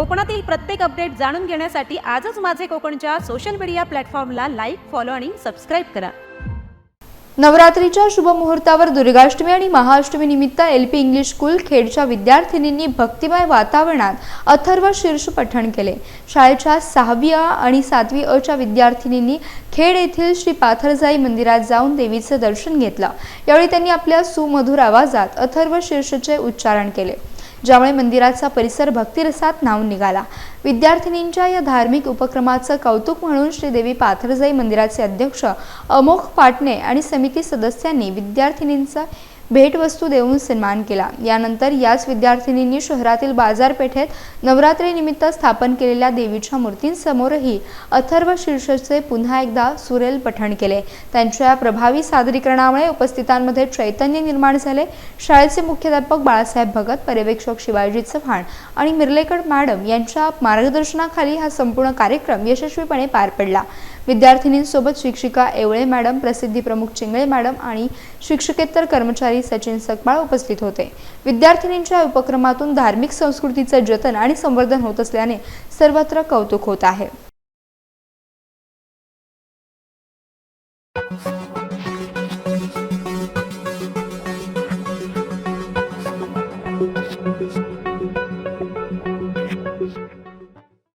कोकणातील प्रत्येक अपडेट जाणून घेण्यासाठी आजच माझे कोकणच्या सोशल मीडिया प्लॅटफॉर्मला लाईक फॉलो आणि सबस्क्राईब करा. नवरात्रीच्या शुभमुहूर्तावर दुर्गाष्टमी आणि महाअष्टमी निमित्त एल पी इंग्लिश स्कूल खेडच्या विद्यार्थिनींनी भक्तिमय वातावरणात अथर्व शीर्ष पठण केले. शाळेच्या सहावी अ आणि सातवी अच्या विद्यार्थिनींनी खेड येथील श्री पाथरजाई मंदिरात जाऊन देवीचं दर्शन घेतलं. यावेळी त्यांनी आपल्या सुमधुर आवाजात अथर्व शीर्षचे उच्चारण केले. ज्यामुळे मंदिराचा परिसर भक्तिरसात नाव निघाला. विद्यार्थिनींच्या या धार्मिक उपक्रमाचं कौतुक म्हणून श्रीदेवी पाथरजाई मंदिराचे अध्यक्ष अमोख पाटणे आणि समिती सदस्यांनी विद्यार्थिनींचा भेटवस्तू देऊन सन्मान केला. यानंतर याच विद्यार्थिनींनी शहरातील बाजारपेठेत नवरात्रीनिमित्त स्थापन केलेल्या देवीच्या मूर्तींसमोरही अथर्व शीर्षकचे पुन्हा एकदा सुरेल पठण केले. त्यांच्या प्रभावी सादरीकरणामुळे उपस्थितांमध्ये चैतन्य निर्माण झाले. शाळेचे मुख्याध्यापक बाळासाहेब भगत पर्यवेक्षक शिवाजी चव्हाण आणि मिर्लेकर मॅडम यांच्या मार्गदर्शनाखाली हा संपूर्ण कार्यक्रम यशस्वीपणे पार पडला. विद्यार्थिनींसोबत शिक्षिका एवळे मॅडम प्रसिद्धी प्रमुख चिंगळे मॅडम आणि शिक्षकेतर कर्मचारी सचिन सकपाळ उपस्थित होते. विद्यार्थिनींच्या उपक्रमातून धार्मिक संस्कृतीचे जतन आणि संवर्धन होत असल्याने सर्वत्र कौतुक होत आहे.